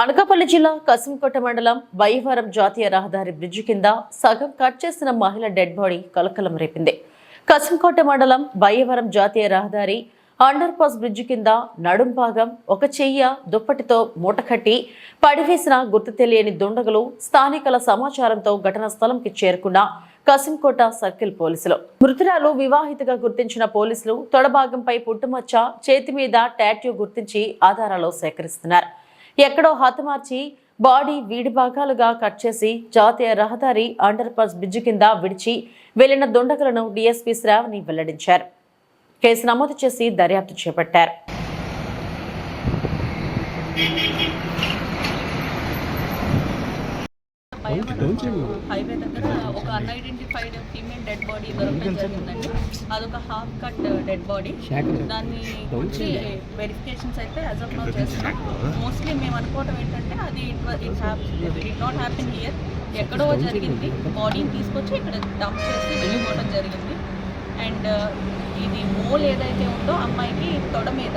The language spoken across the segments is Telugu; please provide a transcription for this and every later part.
అనకాపల్లి జిల్లా కసింకోట మండలం వైవరం జాతీయ రహదారి బ్రిడ్జి కింద సగం కట్ చేసిన మహిళ డెడ్ బాడీ కలకలం రేపింది. కసింకోట మండలం బయ్యవరం జాతీయ రహదారి అండర్ పాస్ బ్రిడ్జి కింద నడుం భాగం ఒక చెయ్య దుప్పటితో మూటకట్టి పడివేసిన గుర్తు తెలియని దుండగులు స్థానికుల సమాచారంతో ఘటనా స్థలంకి చేరుకున్న కసింకోట సర్కిల్ పోలీసులు. మృతురాలు వివాహితగా గుర్తించిన పోలీసులు తొడభాగంపై పుట్టుమచ్చ చేతి మీద టాట్యూ గుర్తించి ఆధారాలు సేకరిస్తున్నారు. ఎక్కడో హతమార్చి బాడీ వీడి భాగాలుగా కట్ చేసి జాతీయ రహదారి అండర్ పాస్ బ్రిడ్జి కింద విడిచి వెళ్ళిన దుండగులను డీఎస్పీ శ్రావణి వెల్లడించారు. కేసు నమోదు చేసి దర్యాప్తు చేపట్టారు. హైవే దగ్గర ఒక అన్ఐడెంటిఫైడ్ ఫీమేల్ డెడ్ బాడీ దొరకడం జరిగిందండి. అదొక హాఫ్ కట్ డెడ్ బాడీ దాన్ని గురించి వెరిఫికేషన్స్ అయితే యాజ్ ఆఫ్ నౌ చేస్తున్నాం. మోస్ట్లీ మేము అనుకోవడం ఏంటంటే అది it it not happen here ఎక్కడో జరిగింది. బాడీని తీసుకొచ్చి ఇక్కడ డంప్ చేసి వెళ్ళిపోవడం జరిగింది. అండ్ ఇది మోల్ ఏదైతే ఉందో అమ్మాయికి తొడ మీద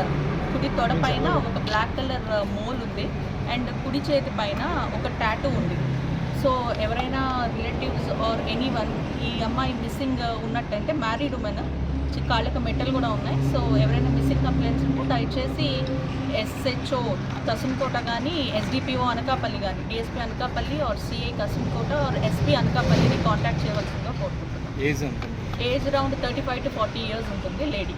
కుడి తొడ పైన ఒక బ్లాక్ కలర్ మోల్ ఉంది. అండ్ కుడి చేతి పైన ఒక టాటూ ఉంది. సో ఎవరైనా రిలేటివ్స్ ఆర్ ఎనీ వన్ ఈ అమ్మాయి మిస్సింగ్ ఉన్నట్టయితే మ్యారీడ్ ఉమెన్ కాళ్ళకి మెట్టలు కూడా ఉన్నాయి. సో ఎవరైనా మిస్సింగ్ కంప్లైంట్స్ ఉంటే దయచేసి ఎస్హెచ్ఓ కసుంకోట కానీ ఎస్డిపిఓ అనకాపల్లి కానీ DSP Anakapalli or CI Kasimkota or SP అనకాపల్లిని contact చేయవలసిందిగా కోరుకుంటున్నాం. Age around thirty five to forty years ఉంటుంది లేడీ.